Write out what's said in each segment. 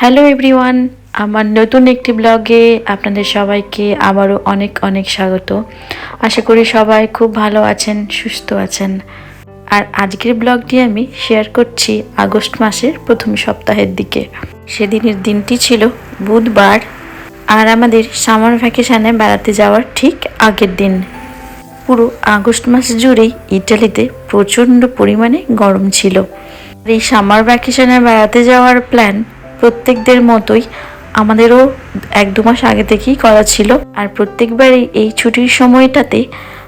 Hello everyone আমার নতুন একটি ব্লগে আপনাদের সবাইকে আবারও অনেক অনেক স্বাগত। আশা করি সবাই খুব ভালো আছেন, সুস্থ আছেন। আর আজকের ব্লগটি আমি শেয়ার করছি আগস্ট মাসের প্রথম সপ্তাহের দিকে। সেদিনের দিনটি ছিল বুধবার, আর আমাদের সামার ভ্যাকেশানে বেড়াতে যাওয়ার ঠিক আগের দিন। পুরো আগস্ট মাস জুড়েই ইটালিতে প্রচণ্ড পরিমাণে গরম ছিল। এই সামার ভ্যাকেশানে বেড়াতে যাওয়ার প্ল্যান প্রত্যেকদের মতোই আমাদেরও এক দু মাস আগে থেকেই করা ছিল। আর প্রত্যেকবারই এই ছুটির সময়টাতে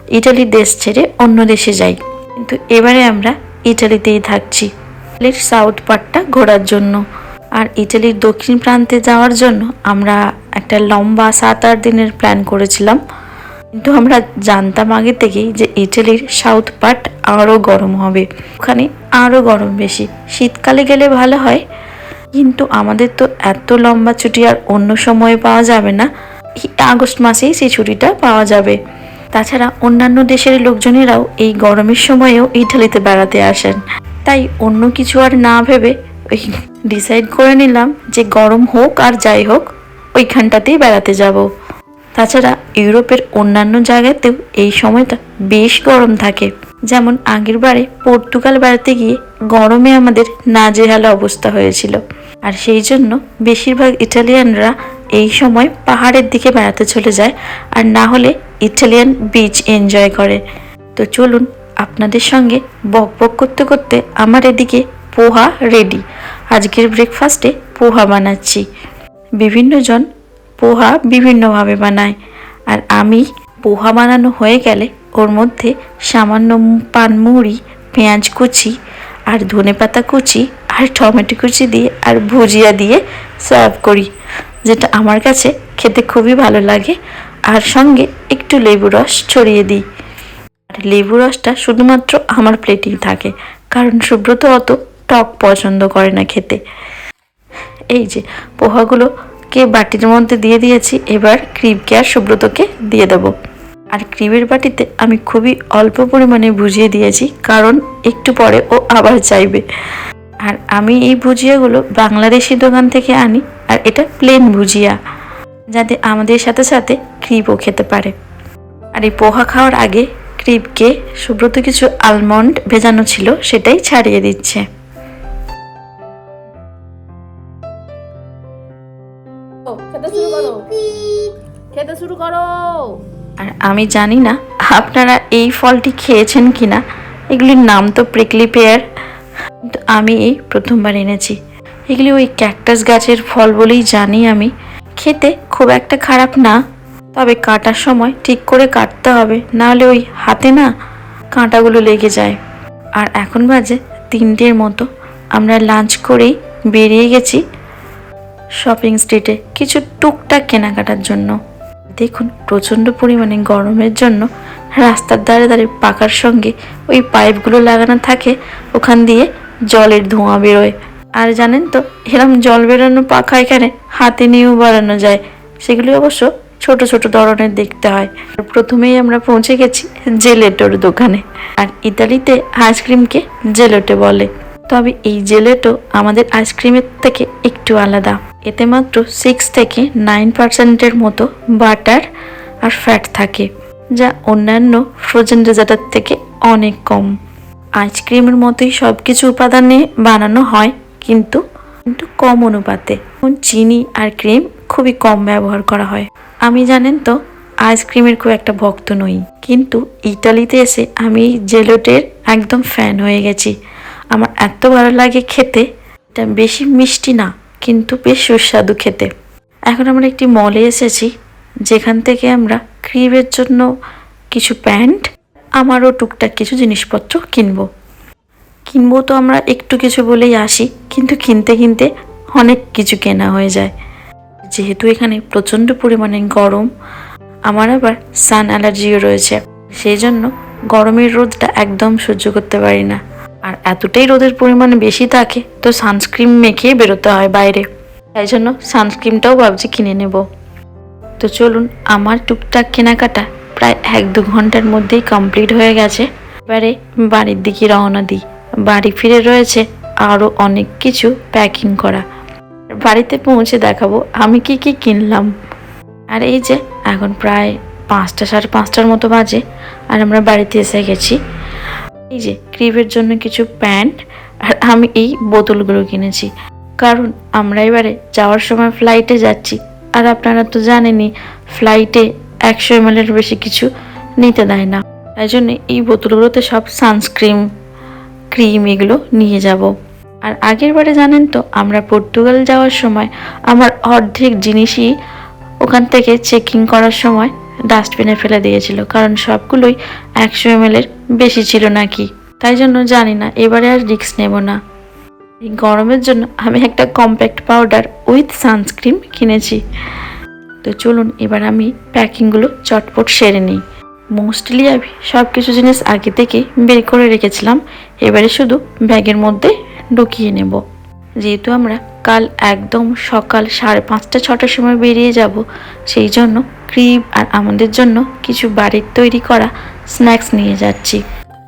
ইটালির দেশ ছেড়ে অন্য দেশে যাই। কিন্তু এবারে আমরা ইটালিতেই থাকছি। ইটালির সাউথ পার্টটা ঘোরার জন্য। আর ইটালির দক্ষিণ প্রান্তে যাওয়ার জন্য আমরা একটা লম্বা সাত আট দিনের প্ল্যান করেছিলাম। কিন্তু আমরা জানতাম আগে থেকেই যে ইটালির সাউথ পার্ট আরও গরম হবে। ওখানে আরও গরম বেশি। শীতকালে গেলে ভালো হয়। কিন্তু আমাদের তো এত লম্বা ছুটি আর অন্য সময়ে পাওয়া যাবে না। আগস্ট মাসেই সেই ছুটিটা পাওয়া যাবে। তাছাড়া অন্যান্য দেশের লোকজনেরাও এই গরমের সময়েও ইটালিতে বেড়াতে আসেন। তাই অন্য কিছু আর না ভেবে ওই ডিসাইড করে নিলাম যে গরম হোক আর যাই হোক, ওইখানটাতেই বেড়াতে যাব। তাছাড়া ইউরোপের অন্যান্য জায়গাতেও এই সময়টা বেশ গরম থাকে। যেমন আগের বারে পর্তুগাল বেড়াতে গিয়ে গরমে আমাদের নাজেহাল অবস্থা হয়েছিল। আর সেই জন্য বেশিরভাগ ইটালিয়ানরা এই সময় পাহাড়ের দিকে বেড়াতে চলে যায়, আর না হলে ইটালিয়ান বিচ এনজয় করে। তো চলুন আপনাদের সঙ্গে বক বক করতে করতে আমার এদিকে পোহা রেডি আজকের ব্রেকফাস্টে পোহা বানাচ্ছি। বিভিন্ন জন পোহা বিভিন্নভাবে বানায়। আর আমি পোহা বানানো হয়ে গেলে ওর মধ্যে সামান্য পানমুড়ি পেঁয়াজ কুচি আর ধনেপাতা কুচি আর টমেটো কুচি দিয়ে আর ভুজিয়া দিয়ে সার্ভ করি, যেটা আমার কাছে খেতে খুবই ভালো লাগে। আর সঙ্গে একটু লেবু রস ছড়িয়ে দিই। আর লেবু রসটা শুধুমাত্র আমার প্লেটেই থাকে, কারণ সুব্রত অত টক পছন্দ করে না খেতে। এই যে পোহাগুলোকে বাটির মধ্যে দিয়ে দিয়েছি, এবার ক্রিমকে আর সুব্রতকে দিয়ে দেব। আর ক্রিমের বাটিতে আমি খুবই অল্প পরিমাণে ভুজিয়ে দিয়েছি, কারণ একটু পরে ও আবার চাইবে। আর আমি এই ভুজিয়াগুলো বাংলাদেশি দোকান থেকে আনি, আর এটা প্লেন ভুজিয়া, যাতে আমাদের সাথে সাথে ক্রিপও খেতে পারে। আর এই পোহা খাওয়ার আগে ক্রিপকে সুব্রত কিছু আলমন্ড ভেজানো ছিল, সেটাই ছাড়িয়ে দিচ্ছে। করো। আর আমি জানি না আপনারা এই ফলটি খেয়েছেন কি না এগুলির নাম তো প্রিকলি পেয়ার আমি এই প্রথমবার এনেছি। এগুলি ওই ক্যাকটাস গাছের ফল বলেই জানি আমি। খেতে খুব একটা খারাপ না। তবে কাটার সময় ঠিক করে কাটতে হবে। নাহলে ওই হাতে না কাঁটাগুলো লেগে যায়। আর এখন বাজে তিনটের মতো। আমরা লাঞ্চ করেই বেরিয়ে গেছি শপিং স্ট্রিটে কিছু টুকটাক কেনাকাটার জন্য। দেখুন, প্রচণ্ড পরিমাণে গরমের জন্য রাস্তার ধারে ধারে পাকার সঙ্গে ওই পাইপগুলো লাগানো থাকে, ওখান দিয়ে জলের ধোঁয়া বেরোয়। আর জানেন তো, এরম জল বেরোনো পাখা এখানে হাতে নিয়েও বাড়ানো যায়। সেগুলি অবশ্য ছোট ছোট ধরনের দেখতে হয়। প্রথমেই আমরা পৌঁছে গেছি জেলেটোর দোকানে। আর ইতালিতে আইসক্রিমকে জেলেটো বলে। তবে এই জেলেটো আমাদের আইসক্রিমের থেকে একটু আলাদা। এতে মাত্র সিক্স থেকে নাইন পার্সেন্টের মতো বাটার আর ফ্যাট থাকে, যা অন্যান্য ফ্রোজেন ডেজার্টের থেকে অনেক কম। আইসক্রিমের মতোই সব কিছু উপাদানে বানানো হয়, কিন্তু কিন্তু কম অনুপাতে। চিনি আর ক্রিম খুবই কম ব্যবহার করা হয়। আমি জানেন তো আইসক্রিমের খুব একটা ভক্ত নই। কিন্তু ইটালিতে এসে আমি জেলোটের একদম ফ্যান হয়ে গেছি। আমার এত ভালো লাগে খেতে, এটা বেশি মিষ্টি না। কিন্তু বেশ সুস্বাদু খেতে। এখন আমরা একটি মলে এসেছি, যেখান থেকে আমরা ক্রিমের জন্য কিছু প্যান্ট, আমারও টুকটাক কিছু জিনিসপত্র কিনবো। কিনবো তো আমরা একটু কিছু বলেই আসি, কিন্তু কিনতে কিনতে অনেক কিছু কেনা হয়ে যায়। যেহেতু এখানে প্রচণ্ড পরিমাণে গরম, আমার আবার সান অ্যালার্জিও রয়েছে, সেই জন্য গরমের রোদটা একদম সহ্য করতে পারি না। আর এতটাই রোদের পরিমাণ বেশি থাকে, তো সানস্ক্রিন মেখে বেরোতে হয় বাইরে। তাই জন্য সানস্ক্রিনটাও ভাবছি কিনে নেব। তো চলুন, আমার টুকটাক কেনাকাটা প্রায় এক দু ঘণ্টার মধ্যেই কমপ্লিট হয়ে গেছে। এবারে বাড়ির দিকে রওনা দিই। বাড়ি ফিরে রয়েছে আরও অনেক কিছু প্যাকিং করা। বাড়িতে পৌঁছে দেখাবো আমি কি কি কিনলাম। আর এই যে, এখন প্রায় পাঁচটা সাড়ে পাঁচটার মতো বাজে, আর আমরা বাড়িতে এসে গেছি। এই যে ক্রিপের জন্য কিছু প্যান্ট, আর আমি এই বোতলগুলো কিনেছি। কারণ আমরা এবারে যাওয়ার সময় ফ্লাইটে যাচ্ছি। আর আপনারা তো জানেনই ফ্লাইটে একশো এম এর বেশি কিছু নিতে দেয় না। তাই জন্য এই বোতলগুলোতে সব সানস্ক্রিন ক্রিম এগুলো নিয়ে যাব। আর আগের বারে জানেন তো, আমরা পর্তুগাল যাওয়ার সময় আমার অর্ধেক জিনিসই ওখান থেকে চেকিং করার সময় ডাস্টবিনে ফেলে দিয়েছিল, কারণ সবগুলোই একশো এম এর বেশি ছিল নাকি। তাই জন্য জানি না, এবারে আর রিস্ক নেব না। এই গরমের জন্য আমি একটা কম্প্যাক্ট পাউডার উইথ সানস্ক্রিন কিনেছি। তো চলুন, এবার আমি প্যাকিংগুলো চটপট সেরে নিই। মোস্টলি আমি সব কিছু জিনিস আগে থেকে বের করে রেখেছিলাম, এবারে শুধু ব্যাগের মধ্যে ঢুকিয়ে নেব। যেহেতু আমরা কাল একদম সকাল সাড়ে পাঁচটা, ছটার সময় বেরিয়ে যাব। সেই জন্য ক্রিম আর আমাদের জন্য কিছু বাড়ির তৈরি করা স্ন্যাক্স নিয়ে যাচ্ছি।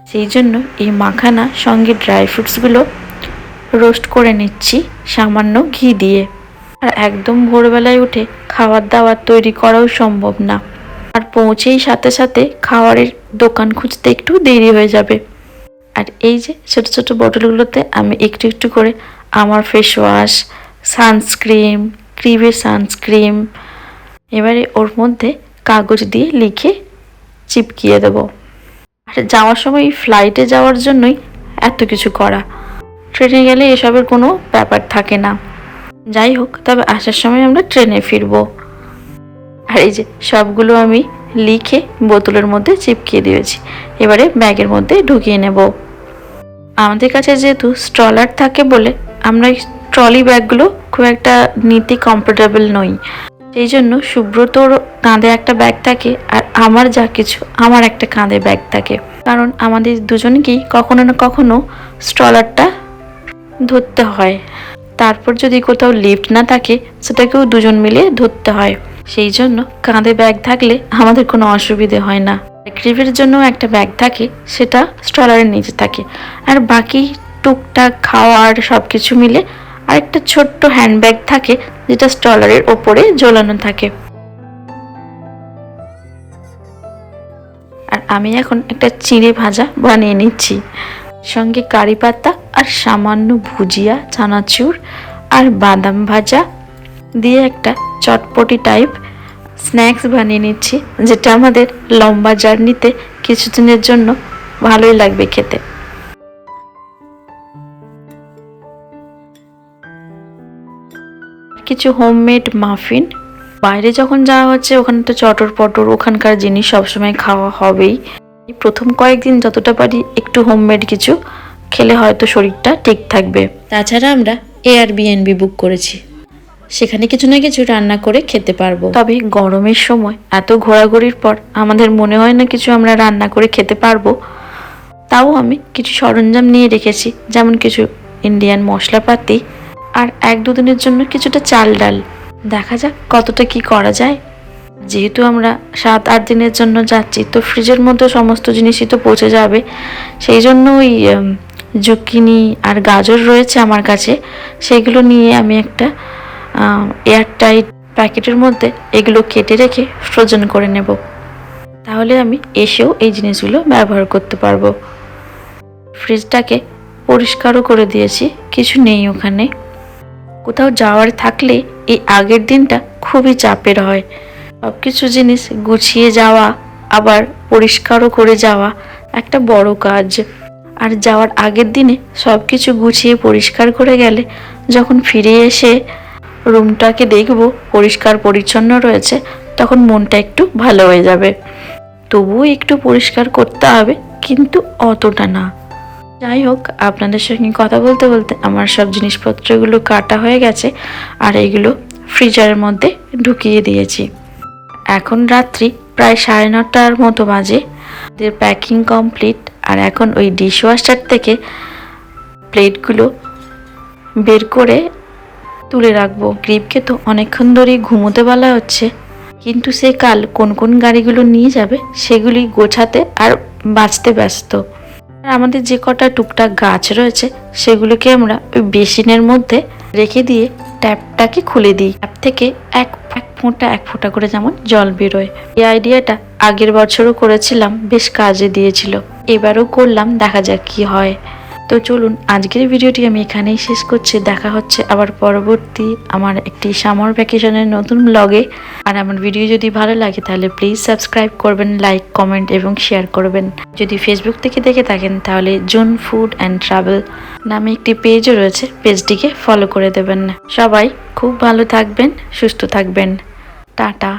সেই জন্য এই মাখানা সঙ্গে ড্রাই ফ্রুটসগুলো রোস্ট করে নিচ্ছি সামান্য ঘি দিয়ে। আর একদম ভোরবেলায় উঠে খাবার দাবার তৈরি করাও সম্ভব না। আর পৌঁছেই সাথে সাথে খাবারের দোকান খুঁজতে একটু দেরি হয়ে যাবে। আর এই যে ছোট ছোট বোতলগুলোতে আমি একটু একটু করে আমার ফেস ওয়াশ সানস্ক্রিম ক্রিমের সানস্ক্রিম এবারে ওর মধ্যে কাগজ দিয়ে লিখে চিপকিয়ে দেবো। আর যাওয়ার সময় ফ্লাইটে যাওয়ার জন্যই এত কিছু করা। ট্রেনে গেলে এসবের কোনো ব্যাপার থাকে না। যাই হোক, তবে আসার সময় আমরা ট্রেনে ফিরবো। আর এই যে সবগুলো আমি লিখে বোতলের মধ্যে চিপকিয়ে দিয়েছি। এবারে ব্যাগের মধ্যে ঢুকিয়ে নেব। আমাদের কাছে যেহেতু স্ট্রলার থাকে বলে, আমরা ট্রলি ব্যাগগুলো খুব একটা নিতে কমফোর্টেবল নই। সেই জন্য সুব্রতর কাঁধে একটা ব্যাগ থাকে আর আমার যা কিছু, আমার একটা কাঁধে ব্যাগ থাকে। কারণ আমাদের দুজনকেই কখনো না কখনো স্ট্রলারটা ধরতে হয়। তারপর যদি কোথাও লিফট না থাকে, সেটাকেও দুজন মিলে ধরতে হয়। সেই জন্য কাঁধে ব্যাগ থাকলে আমাদের কোনো অসুবিধে হয় না। ক্রিপের জন্য একটা ব্যাগ থাকে, সেটা স্ট্রলারের নিচে থাকে। আর বাকি টুকটাক খাওয়ার সব কিছু মিলে আরেকটা ছোট্ট হ্যান্ডব্যাগ থাকে, যেটা স্ট্রলারের ওপরে ঝোলানো থাকে। আর আমি এখন একটা চিড়ে ভাজা বানিয়ে নিচ্ছি। সঙ্গে কারি পাতা আর সামান্য ভুজিয়া, চানাচুর আর বাদাম ভাজা দিয়ে একটা চটপটি টাইপ স্ন্যাক্স বানিয়ে নিচ্ছি, যেটা আমাদের লম্বা জার্নিতে কিছুদিনের জন্য ভালোই লাগবে খেতে। কিছু হোমমেড মাফিন বাইরে যখন যাওয়া হচ্ছে, ওখানে তো চটর পটর ওখানকার জিনিস সবসময় খাওয়া হবেই। প্রথম কয়েকদিন যতটা পারি একটু হোমমেড কিছু খেলে হয়তো শরীরটা ঠিক থাকবে। তাছাড়া আমরা এয়ারবিএনবি বুক করেছি। সেখানে কিছু না কিছু রান্না করে খেতে পারব। তবে গরমের সময় এত ঘোরাঘুরির পর আমাদের মনে হয় না কিছু আমরা রান্না করে খেতে পারব। তাও আমি কিছু সরঞ্জাম নিয়ে রেখেছি, যেমন কিছু ইন্ডিয়ান মশলাপাতি আর এক দুদিনের জন্য কিছুটা চাল ডাল। দেখা যাক কতটা কি করা যায়। যেহেতু আমরা সাত আট দিনের জন্য যাচ্ছি, তো ফ্রিজের মধ্যে সমস্ত জিনিসই তো পচে যাবে। সেই জন্য ওই জুকিনি আর গাজর রয়েছে আমার কাছে। সেগুলো নিয়ে আমি একটা এয়ারটাইট প্যাকেটের মধ্যে এগুলো কেটে রেখে ফ্রোজেন করে নেব। তাহলে আমি এসেও এই জিনিসগুলো ব্যবহার করতে পারব। ফ্রিজটাকে পরিষ্কারও করে দিয়েছি, কিছু নেই ওখানে। কোথাও যাওয়ার থাকলে এই আগের দিনটা খুবই চাপের হয়। সব কিছু জিনিস গুছিয়ে যাওয়া, আবার পরিষ্কারও করে যাওয়া একটা বড় কাজ। আর যাওয়ার আগের দিনে সব কিছু গুছিয়ে পরিষ্কার করে গেলে যখন ফিরে এসে রুমটাকে দেখব, পরিষ্কার পরিচ্ছন্ন রয়েছে, তখন মনটা একটু ভালো হয়ে যাবে। তবুও একটু পরিষ্কার করতে হবে, কিন্তু অতটা না। যাই হোক, আপনাদের সঙ্গে কথা বলতে বলতে আমার সব জিনিসপত্রগুলো কাটা হয়ে গেছে, আর এইগুলো ফ্রিজারের মধ্যে ঢুকিয়ে দিয়েছি। এখন রাত্রি প্রায় সাড়ে নটার মতো বাজে। প্যাকিং কমপ্লিট, আর এখন ওই ডিশওয়াশার থেকে প্লেটগুলো বের করে তুলে রাখব। গ্রিপকে তো অনেকক্ষণ ধরেই ঘুমোতে বলা হচ্ছে। কিন্তু সে কাল কোন কোন গাড়িগুলো নিয়ে যাবে, সেগুলি গোছাতে আর বাঁচতে ব্যস্ত। আর আমাদের যে কটা টুকটাক গাছ রয়েছে, সেগুলোকে আমরা ওই বেসিনের মধ্যে রেখে দিয়ে ট্যাপটাকে খুলে দিই। ট্যাপ থেকে এক এক ফোঁটা এক ফোঁটা করে যেমন জল বেরোয়। এই আইডিয়াটা আগের বছরও করেছিলাম, বেশ কাজে দিয়েছিল। এবারও করলাম, দেখা যাক কি হয়। তো চলুন, আজকের ভিডিওটি আমি এখানেই শেষ করছি। দেখা হচ্ছে আবার পরবর্তী আমার একটি সামার ভ্যাকেশনের নতুন ব্লগে আর আমার ভিডিও যদি ভালো লাগে, তাহলে প্লিজ সাবস্ক্রাইব করবেন লাইক কমেন্ট এবং শেয়ার করবেন। যদি ফেসবুক থেকে দেখে থাকেন, তাহলে জুন ফুড অ্যান্ড ট্রাভেল নামে একটি পেজও রয়েছে। পেজটিকে ফলো করে দেবেন। সবাই খুব ভালো থাকবেন, সুস্থ থাকবেন। টাটা।